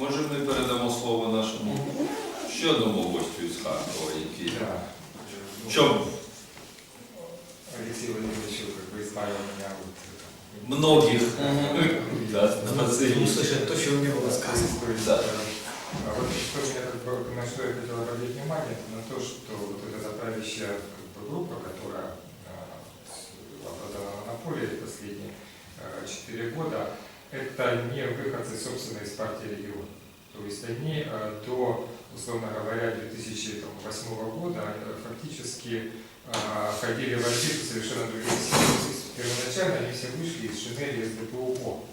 Може, ми передамо слово нашому ще одному гостю із Харкова, який Да. в чому Алексей Владимирович как бы избавил меня от многих да, Хотим услышать то, чего не было сказано. Да. А вот что меня как бы, на что я хотел обратить внимание, это на то, что вот эта правящая как бы, группа, которая а, с- обладала монополией последние а, четыре года, это не выходцы, собственно, из партии региона. То есть они а, до, условно говоря, 2008 года они фактически а, ходили в орбиту совершенно других сил. Первоначально они все вышли из шинели СДПУ.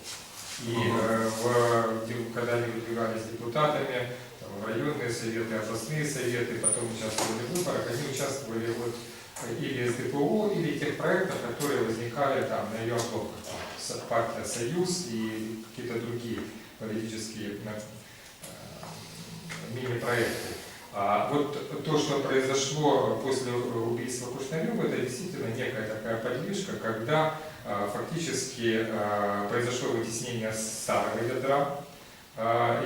И э, в, когда они выдвигались депутатами, там, районные советы, областные советы, потом участвовали в выборах, они участвовали вот или из ДПО, или тех проектов, которые возникали там на ее оплотах. Партия «Союз» и какие-то другие политические э, э, мини-проекты. А вот то, что произошло после убийства Кушнарева, это действительно некая такая подвижка, когда а, фактически а, произошло вытеснение старого ядра,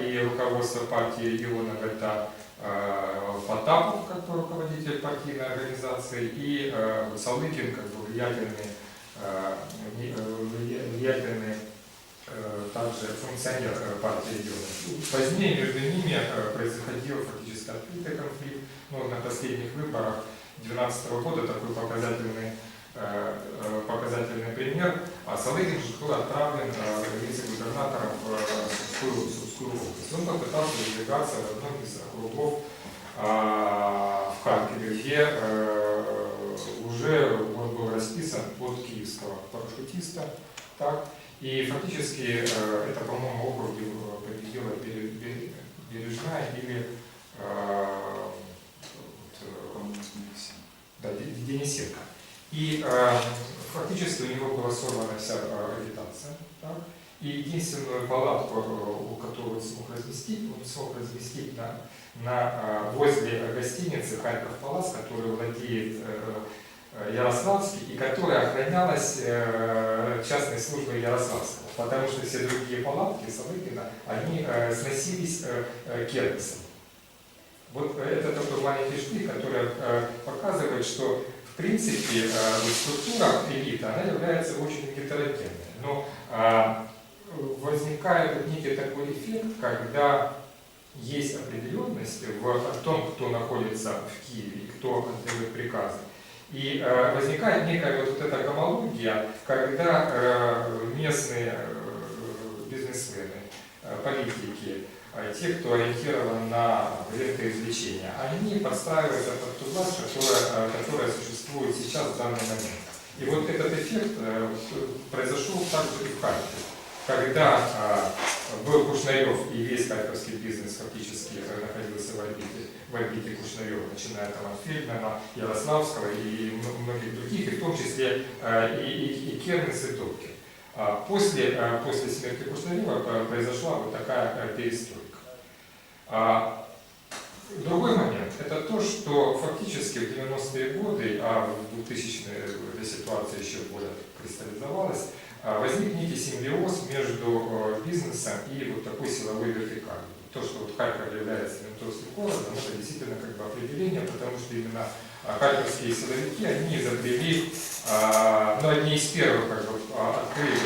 и руководство партии регионов это а, Потапов, как руководитель партийной организации, и Салыкин, как бы влиятельный, э, влия- влиятельный э, также функционер э, партии регионов. Позднее между ними э, происходил фактически открытый конфликт. Ну, на последних выборах 2012 года такой показательный, э, э, показательный пример. А Салыгин же был отправлен э, вице-губернатором в э, Сумскую, Сумскую область. Он попытался выдвигаться в одном из округов а, в Харькове, где э, уже он был расписан под киевского парашютиста. Так, и фактически э, это, по-моему, округ, э, победила Бере- Бере- Бережная или э, вот, э, да, Де- Денисенко. И э, фактически у него была сорвана вся э, агитация. так. И единственную палатку, э, у которой он смог разместить, он смог разместить на, на, э, возле гостиницы Харьков Палас, которую владеет э, э, Ярославский, и которая охранялась э, частной службой Ярославского, потому что все другие палатки Салыкина, они э, сносились э, э, Кернесом. Вот это такой маленький штрих, который э, показывает, что в принципе э, структура элиты, она является очень гетерогенной. Но э, возникает некий такой эффект, когда есть определенность в том, кто находится в Киеве кто отдает приказы. И э, возникает некая вот, эта гомология, когда э, местные э, бизнесмены, э, политики, э, те, кто ориентирован на рентоизвлечение, они подстраиваются под ту власть, которая, э, которая существует сейчас в данный момент. И вот этот эффект э, произошел также и в Харькове. Когда э, был Кушнарев и весь харьковский бизнес фактически э, находился в орбите, в орбите Кушнарева, начиная там от Фельдмана, Ярославского и многих других, и в том числе э, и, и, и Кернес, и Добкин. А После, э, после смерти Кушнарева произошла вот такая перестройка. Другой момент – это то, что фактически в 90-е годы, а в 2000-е эта ситуация еще более кристаллизовалась, а, возник некий симбиоз между э, бизнесом и вот такой силовой вертикалью. То, что вот Харьков является ментовским городом, это действительно как бы определение, потому что именно а, харьковские силовики, они изобрели, а, ну, одни из первых как бы, открыли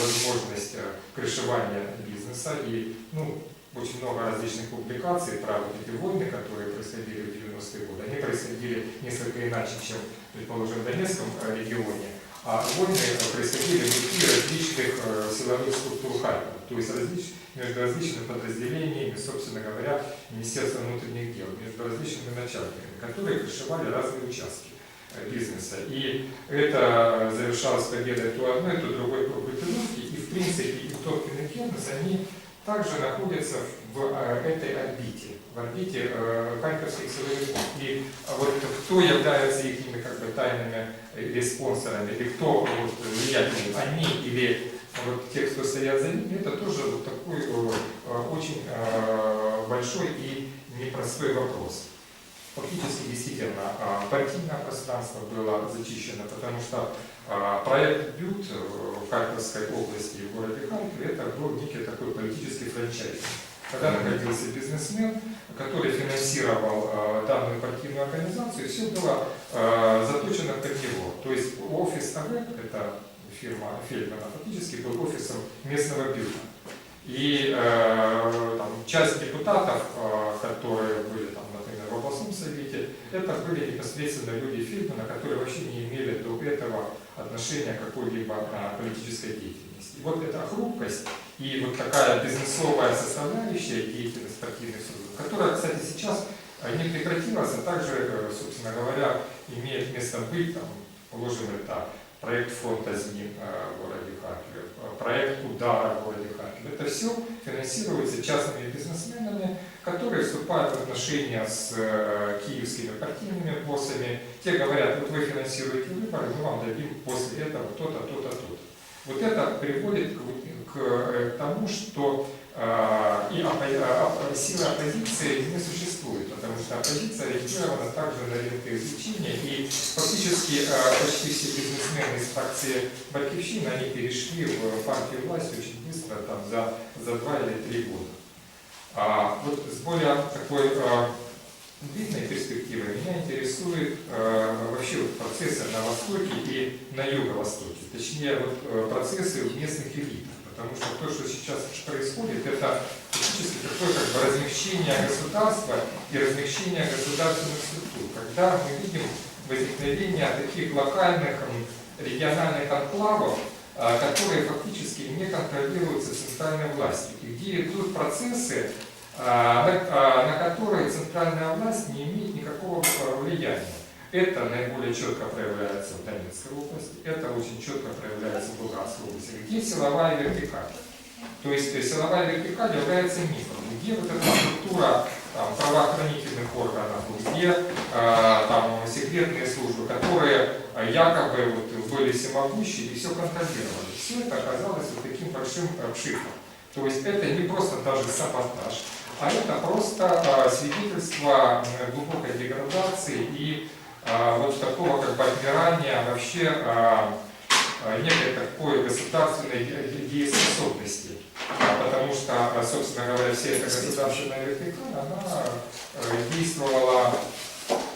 возможность а, крышевания бизнеса и, ну, очень много различных публикаций про вот эти войны, которые происходили в 90-е годы. Они происходили несколько иначе, чем, предположим, в Донецком э, регионе. А войны э, происходили внутри различных э, силовых структур Харькова, то есть различ- между различными подразделениями, собственно говоря, Министерства внутренних дел, между различными начальниками, которые крышевали разные участки бизнеса. И это завершалось победой то одной, то другой группировки. И в принципе и Топкин и Кернес, они также находятся в э, этой орбите, в орбите э, харьковских силовиков. И а вот кто является их как бы тайными или спонсорами, или кто вот, влиятельный, они или вот те, кто стоят за ними, это тоже вот такой э, э, очень э, большой и непростой вопрос. Фактически, действительно, партийное пространство было зачищено, потому что проект БЮТ в Харьковской области и в городе Харькове это был некий такой политический франчайз. когда находился бизнесмен, который финансировал э, данную партийную организацию, все было э, заточено под него. То есть офис АВЭК, это фирма Фельдмана, фактически был офисом местного бюро. И э, там, часть депутатов, э, которые были, там, например, в областном совете, это были непосредственно люди Фельдмана, которые вообще не имели до этого отношения какой-либо э, политической деятельности. И вот эта хрупкость и вот такая бизнесовая составляющая деятельности партийных служб, которая, кстати, сейчас э, не прекратилась, а также, э, собственно говоря, имеет место быть, там, положим это проект фронта ЗМИ в городе Харькове, проект удара в городе Харькове. Это все финансируется частными бизнесменами, которые вступают в отношения с э, киевскими партийными боссами. Те говорят, вот вы финансируете выборы, мы вам дадим после этого то-то, то-то, то-то. Вот это приводит к, к, э, тому, что э, и оппо- э, силы оппозиции не существует, потому что оппозиция ориентирована также на рынкоизвлечение, и фактически э, почти все бизнесмены из фракции Батьковщины, они перешли в партию власти очень быстро, там, за, за два или три года. А, вот с более такой э, длинной перспективой меня интересует э, вообще вот процессы на Востоке и на Юго-Востоке, точнее вот, э, процессы в местных элитах, потому что то, что сейчас происходит, это фактически такое как бы размягчение государства и размягчение государственных структур, когда мы видим возникновение таких локальных региональных анклавов, а, которые фактически не контролируются центральной властью, и где идут процессы, на, а, на которые центральная власть не имеет никакого влияния. Это наиболее четко проявляется в Донецкой области, это очень четко проявляется в Луганской области, где силовая вертикаль. То есть э, силовая вертикаль является мифом, где вот эта структура там, правоохранительных органов, где э, там секретные службы, которые э, якобы вот, были всемогущие и все контролировали. Все это оказалось вот таким большим пшиком. То есть это не просто даже саботаж, а это просто свидетельство глубокой деградации и вот такого как бы отмирания вообще некой такой государственной де- де- дееспособности. Потому что, собственно говоря, вся эта государственная вертикаль, она э, действовала,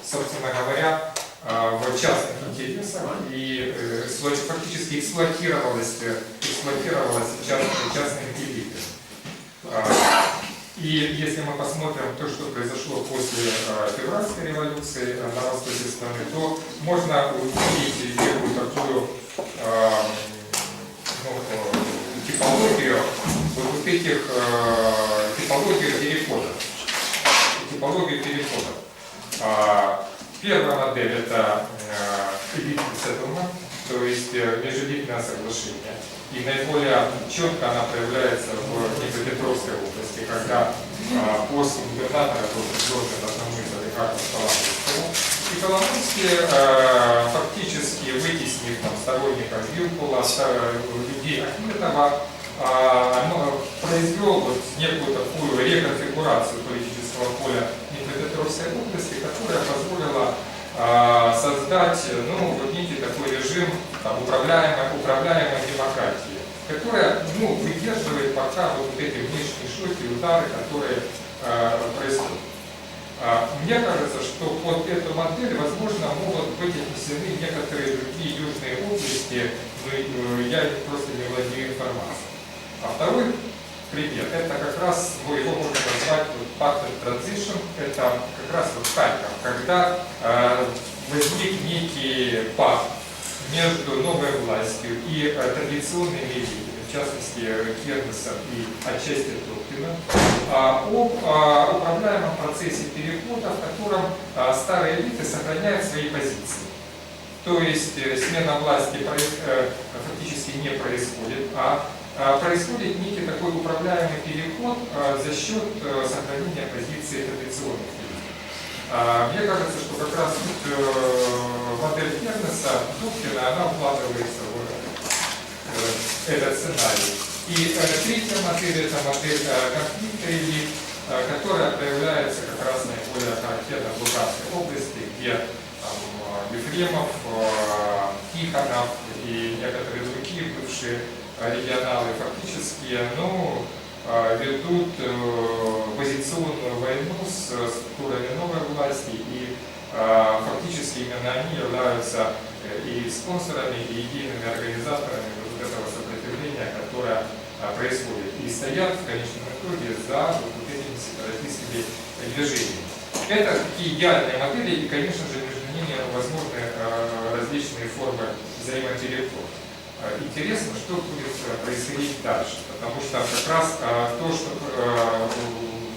собственно говоря, э, в частных интересах и э, фактически эксплуатировалась, эксплуатировалась частными, частными элитами. А, И если мы посмотрим то, что произошло после февральской революции на востоке страны, то можно увидеть некую такую ну, типологию вот, этих э, типологию переходов. Типологию переходов. А, Первая модель это э, settlement, то есть э, соглашение. И наиболее четко она проявляется в Днепропетровской области, когда а, пост губернатора был предложен одному из Коломойскому. Коломойский, э, фактически вытеснив там, сторонников Вилкула, людей Ахметова, ну, произвел вот некую такую реконфигурацию политического поля Днепропетровской области, которая позволила а, создать ну, вот некий такой режим там, управляемой, управляемой демократии, которая ну, выдерживает пока вот эти внешние шоки, удары, которые а, происходят. А, Мне кажется, что под эту модель, возможно, могут быть отнесены некоторые другие южные области, но э, я просто не владею информацией. А второй пример, это как раз, ну, его можно назвать вот, of Transition, это как раз вот Харьков, когда э, возник некий пакт между новой властью и э, традиционными элитами, в частности Кернесом и отчасти Топкина, а, об а, управляемом процессе перехода, в котором а, старые элиты сохраняют свои позиции. То есть э, смена власти э, фактически не происходит, а происходит некий такой управляемый переход за счет э, сохранения позиции традиционных Мне кажется, что как раз э, модель Кернеса, Дубкина, она вкладывается в этот сценарий. И э, третья модель – это модель э, конфликта элит, э, которая проявляется как раз наиболее характерно в Луганской области, где там, Ефремов, Тихонов и некоторые другие бывшие регионалы фактически ну, ведут информационную войну с структурами новой власти, и фактически именно они являются э, и спонсорами, и идейными организаторами вот этого сопротивления, которое а, происходит, и стоят в конечном итоге за вот этими сепаратистскими движениями. Это такие идеальные модели, и, конечно же, между ними возможны э, различные формы взаимоперехода. Э, Интересно, что будет э, происходить дальше, потому что как раз э, то, что э,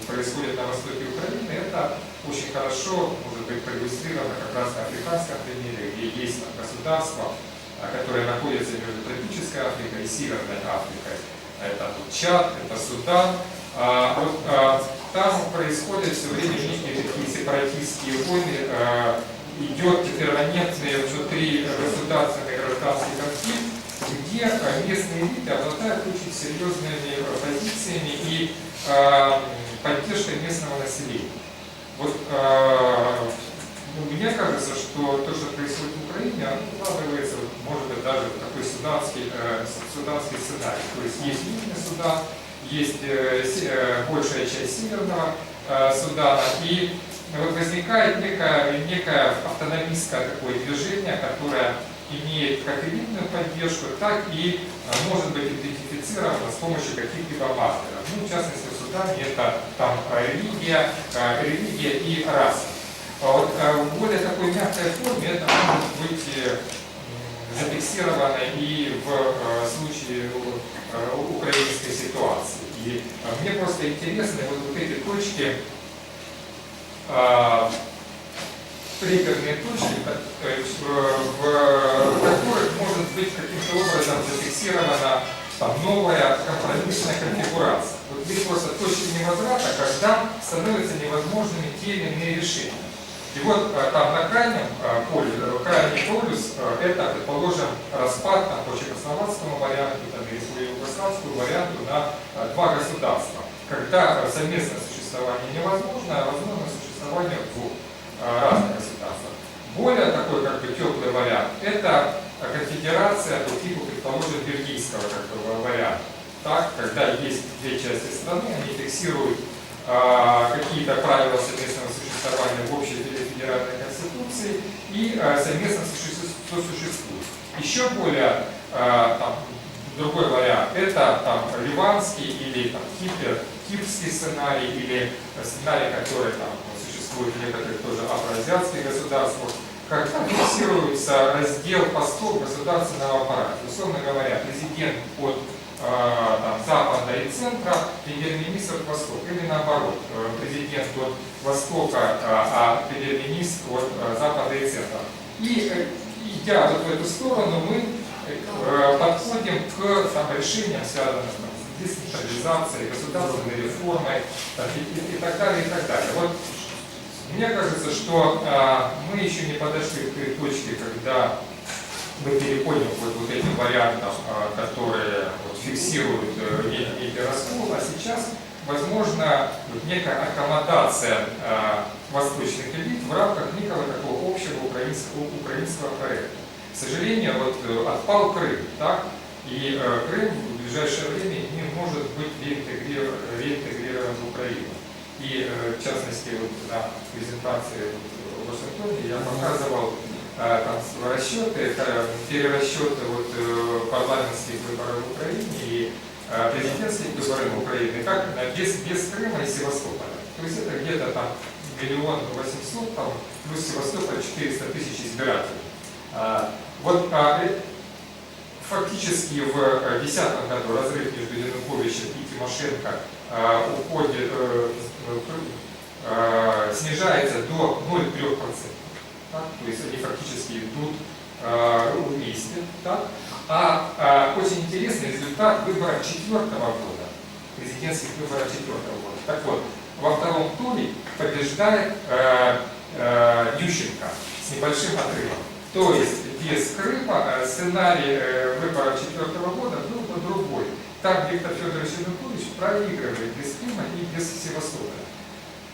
происходит на востоке Украины, это очень хорошо быть проиллюстрировано как раз на африканском примере, где есть государства, которые находятся между тропической Африкой и Северной Африкой. Это тут Чад, это Судан. А, вот, а, там происходят все время некие такие сепаратистские войны, а, идет перманентный внутри государственный гражданский конфликт, где а, местные элиты обладают очень серьезными позициями и а, поддержкой местного населения. Вот а, мне кажется, что то, что происходит в Украине, оно укладывается, может быть, даже в такой суданский, э, суданский сценарий. То есть есть Южный Судан, есть э, э, большая часть Северного э, Судана, и вот возникает некое, некое автономистское такое движение, которое имеет как элитную поддержку, так и э, может быть идентифицировано с помощью каких-либо маркеров. Ну, в частности, в Судане это там религия, э, религия и раса. А вот э, в более такой мягкой форме это может быть э, зафиксировано и в э, случае украинской ситуации. И мне просто интересны вот, вот эти точки, триггерные точки, в которых может быть каким-то образом зафиксирована там, новая компромиссная конфигурация. Вот здесь просто точки невозврата, когда становятся невозможными те или иные решения. И вот э, там на крайнем э, поле, э, крайний полюс, э, это, предположим, распад там, по чехословацкому варианту там, или по югославскому варианту на э, два государства. Когда э, совместное существование невозможно, а возможно существование двух э, разных государств. Более такой как бы теплый вариант – это э, конфедерация по типу, предположим, бельгийского как бы, варианта. Так, когда есть две части страны, они фиксируют а, какие-то правила совместного существования в общей федеральной конституции и а, совместно суще- сосуществуют. Еще более а, там, другой вариант это там ливанский или там кипер, кипрский сценарий или сценарий, который там существует в некоторых тоже афроазиатских государствах, когда фиксируется раздел постов государственного аппарата. Условно говоря, президент от э, там, запада и центра, премьер-министр от востока, или наоборот, э, президент от востока, э, а премьер-министр от э, запада и центра. И э, идя вот в эту сторону, мы э, подходим к там, решениям, связанным с децентрализацией, государственной реформой там, и, и- и так далее, и так далее. Вот мне кажется, что а, мы еще не подошли к той точке, когда мы переходим вот, вот этим вариантам, которые вот, фиксируют э, некий раскол, а сейчас возможно вот, некая аккомодация а, восточных элит в рамках некого такого общего украинского, украинского проекта. К сожалению, вот э, отпал Крым, так? И э, Крым в ближайшее время не может быть реинтегрирован, реинтегрирован в Украину. И э, в частности вот, на презентации в Вашингтоне я показывал там с- расчеты, э, перерасчеты вот, э, парламентских выборов в Украине и э, президентских выборов в Украине, как э, без, без Крыма и Севастополя. То есть это где-то там миллион восемьсот, там, плюс Севастополь 400 тысяч избирателей. А, Вот а, э, фактически в 2010 году разрыв между Януковичем и Тимошенко а, уходит, э, э, снижается до 0,3%. Так? То есть они фактически идут э, вместе. Так? А, а, очень интересный результат выборов четвертого года, президентских выборов четвертого года. Так вот, во втором туре побеждает э, э, Ющенко с небольшим отрывом. То есть без Крыма э, сценарий э, выборов четвертого года был бы другой. Там Виктор Федорович Янукович проигрывает без Крыма и без Севастополя.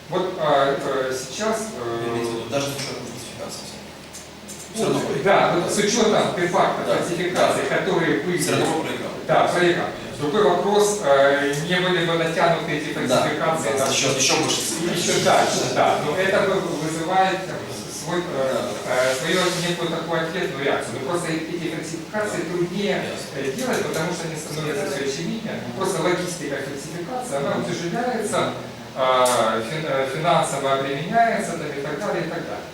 Вот а, э, сейчас... э, даже с фальсификации. Все равно проиграл. да, с учетом де-факто Да. фальсификаций, которые были... Все равно проиграл. Да, проиграл. Другой вопрос, э, не были бы натянуты эти фальсификации Да, еще, еще больше. еще дальше, да. Но это вы- вызывает свой, э, э, свою некую такую ответную реакцию. Но просто эти фальсификации труднее э, делать, потому что они становятся все очевиднее. Просто логистика фальсификации, она утяжеляется, фин- э, финансово обременяется там, и так далее, и так далее.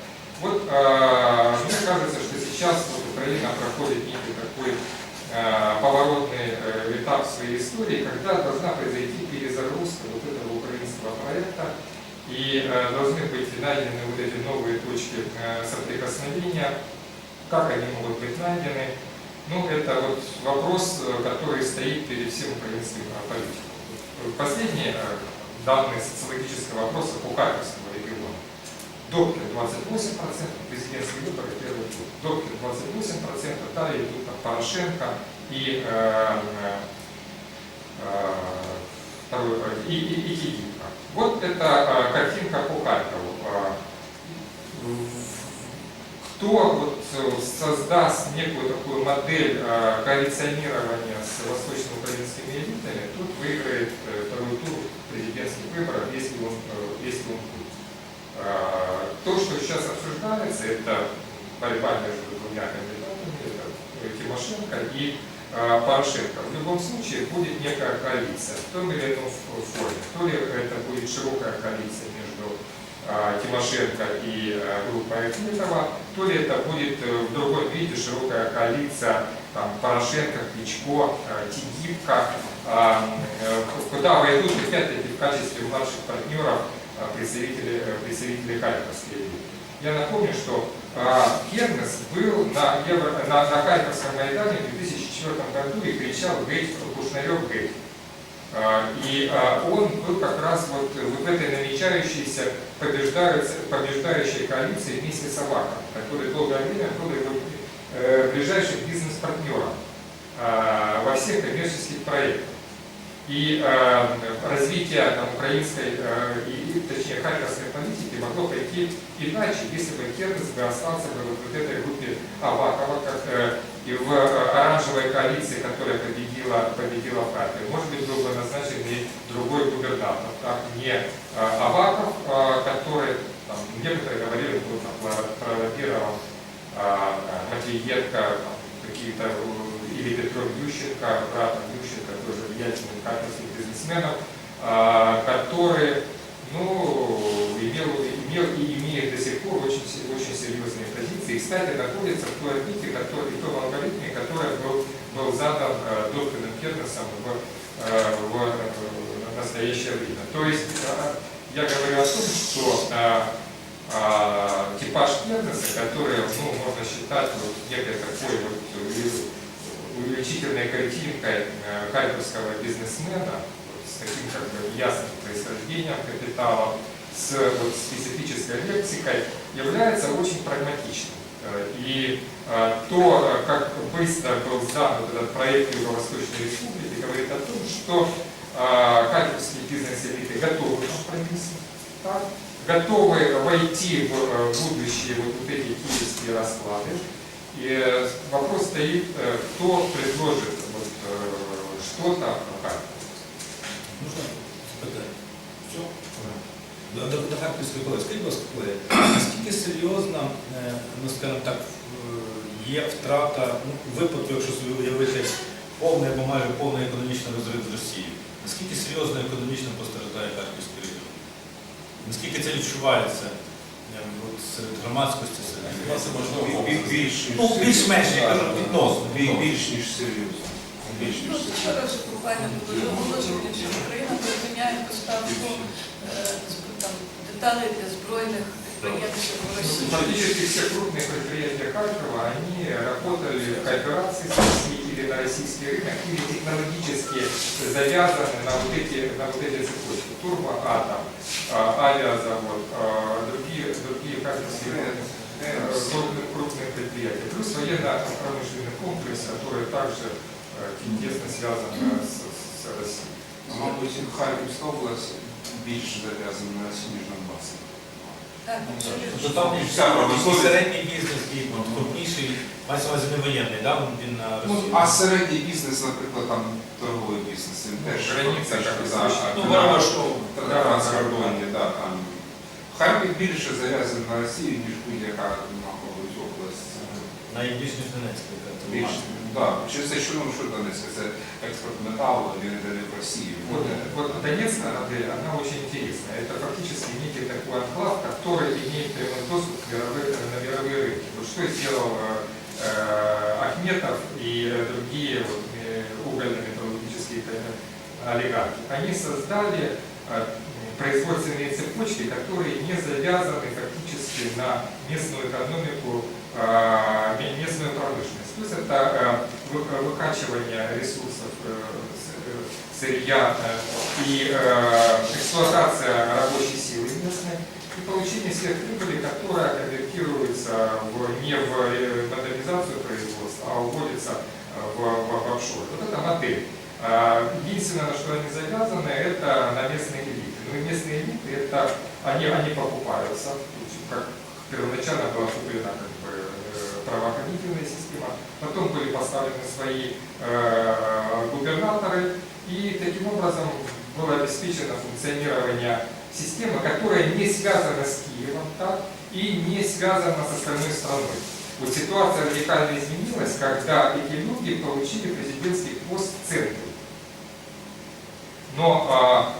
Вот э, мне кажется, что сейчас вот Украина проходит некий такой э, поворотный э, этап своей истории, когда должна произойти перезагрузка вот этого украинского проекта, и э, должны быть найдены вот эти новые точки э, соприкосновения. Как они могут быть найдены? Ну, это вот вопрос, э, который стоит перед всем украинским политиком. Последние э, данные социологического опроса по Добкин 28%, президентские выборы первый тур. Добкин 28%, далее идут Порошенко и, э, э, второй, э, и, и, и Кикимка. Вот это э, картинка по Харькову. Э, кто вот э, создаст некую такую модель э, коалиционирования с восточноукраинскими элитами, тут выиграет э, второй тур президентских выборов, если он, э, если он будет. А, То, что сейчас обсуждается, это борьба между двумя кандидатами, это Тимошенко и а, Порошенко. В любом случае будет некая коалиция в том или ином форме. То ли это будет широкая коалиция между а, Тимошенко и группой Ахметова, то ли это будет э, в другом виде широкая коалиция там, Порошенко, Кличко, а, Тигибко, а, э, куда войдут опять-таки в качестве младших партнеров представители, э, представители Харьковской элиты. Я напомню, что а, Кернес был на, Евро, на, на Харьковском Майдане в 2004 году и кричал «Гейт, Кушнарев, гейт». И он был как раз вот, вот в этой намечающейся побеждающей, коалиции вместе с Аваком, который долгое время был его э, ближайшим бизнес-партнером во всех коммерческих проектах. И э, развитие там, украинской, э, и, точнее, харьковской политики могло пойти иначе, если бы Кернес бы остался бы вот в этой группе Авакова, как э, и в э, оранжевой коалиции, которая победила, победила в. Может быть, был бы назначен и другой губернатор, так, не э, Аваков, э, который, там, некоторые говорили, что там, про- пролоббировал э, Матвиенко, какие-то э, или Петром Ющенко, братом Ющенко, тоже влиятельным харьковским бизнесменом, а, который ну, имел, имел и имеет до сих пор очень, очень серьезные позиции. И, кстати, находится в той орбите, который, и том алгоритме, который был, был задан э, Доткиным Кернесом в, э, в э, настоящее время. То есть э, я говорю о том, что э, а, типаж Кернеса, который ну, можно считать вот некой такой вот уве- увеличительной картинкой э, харьковского бизнесмена, с таким как бы ясным происхождением капитала, с вот, специфической лексикой, является очень прагматичным. Э, И э, то, как быстро был вот этот проект Юго-Восточной Республики, говорит о том, что харьковские бизнес-элиты готовы к компромиссу, так, готовы войти в будущее вот, вот эти киевские расклады. И э, вопрос стоит, э, кто предложит вот, э, что-то в Харькове. Можна спитати? Все? До, до, до Харківської колеги. Скажіть, будь ласка, колеги, наскільки серйозна, е, ну скажімо так, е, є втрата, ну, в випадку, якщо собі уявити повний або майже повний економічний розрив з Росією, наскільки серйозно економічно постраждає Харківський регіон? Наскільки це відчувається е, от, серед громадськості, серед Бі- бі- Більш ніж Ну, більш-менш, я кажу, серйозно. відносно. Бі- Більш ніж серйозно. Більш ніж Просто серйозно. вчора вже буквально було оголошення, що Україна припиняє поставку е, з- там, деталей для збройних підприємств в Росії. Практически все крупные предприятия Харькова, они работали в кооперации с Россией или на российский рынок, или технологически завязаны на вот эти, на вот эти цепочки. Турбоатом, а, авиазавод, а, другие, другие харьковские э, крупные, крупные предприятия. Плюс военно-промышленный комплекс, который также э, тесно связан э, с, с Россией. Мабуть, Харківська область більш зав'язана на Росію, ніж Донбас. Так, абсолютно. Тобто там І і вся промисловість. середній бізнес, і от, крупніший, мається на увазі не воєнний, да? він на Ну, Росію. а середній бізнес, наприклад, там торговий бізнес. Він теж Границя, як фактично, і да, слушай. Ну, да, Барабашов. та транскордонні, да, там. Харків більше зав'язаний на Росію, ніж будь-яка наховують область. Найбільш ніж Донецька. яка це Більше, важко. да. Чи це що, ну, що Донецька? Це експорт металу, він йде не в Росію. Вот, вот Донецкая модель, она очень интересная. Это фактически некий такой анклав, который имеет прямой доступ к мировые- на мировые рынки. Вот что сделал э, э, Ахметов и э, другие вот, э, угольно-металлургические э, олигархи. Они создали э, производственные цепочки, которые не завязаны фактически на местную экономику, ме- местную промышленность. То есть это э, вы- выкачивание ресурсов э, э, сырья и эксплуатация рабочей силы местной и получение сверхприбыли, которая конвертируется не в модернизацию производства, а уводится в, в, в офшор. Вот это модель. А, Единственное, на что они завязаны, это на местные элиты. Местные элиты, это они, они покупаются, как первоначально была куплена как бы, э, правоохранительная система, потом были поставлены свои э, губернаторы, и таким образом было обеспечено функционирование системы, которая не связана с Киевом так, и не связана с остальной страной. Вот ситуация радикально изменилась, когда эти люди получили президентский пост в центре. Но а,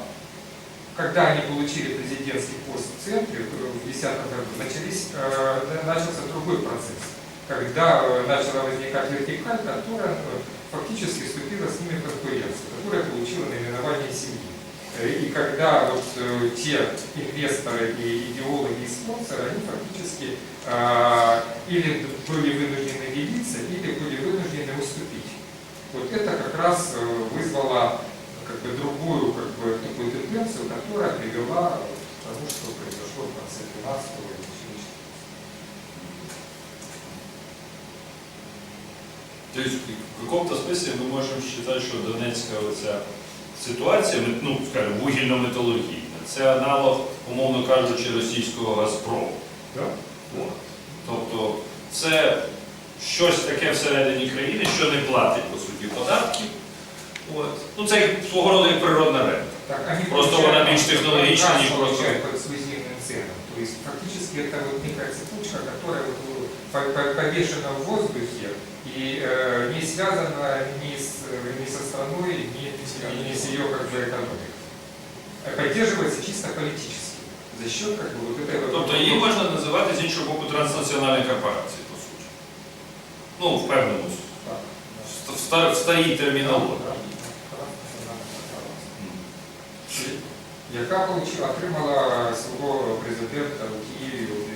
когда они получили президентский пост в центре в 2010 году, начались, э, на- начался другой процесс, когда э, начала возникать вертикаль, которая э, фактически вступила с ними в конкуренцию, которая получила наименование семьи. И когда вот те инвесторы и идеологи и спонсоры, они фактически или были вынуждены делиться, или были вынуждены уступить. Вот это как раз вызвало как бы другую как бы, такую тенденцию, которая привела к тому, что произошло в конце 12 и начале 14 То есть в каком-то смысле мы можем считать, что Донецька оця ситуація, ми- ну, скажімо, вугільно-металургійна, це аналог, умовно кажучи, російського Газпрому. Да? От. Тобто це щось таке всередині країни, що не платить, по суті, податків. От. Ну, це як свого роду як природна рента. Так, они Просто получают- она меньше технологична, газ не просто- получают по эксклюзивным ценам. То есть фактически это вот некая цепочка, которая вот, э, по- по- повешена в воздухе и э, не связана ни с, э, ни со страной, ни, ни- ни с ее как бы, экономикой. А Поддерживается чисто политически. За счет как бы, вот этой вот... Тобто її можна називати з іншого боку транснаціональної корпорації, по суті. Ну, в певному с- Так. в ста- в старій термінології. яка отримала свого президента у Києві.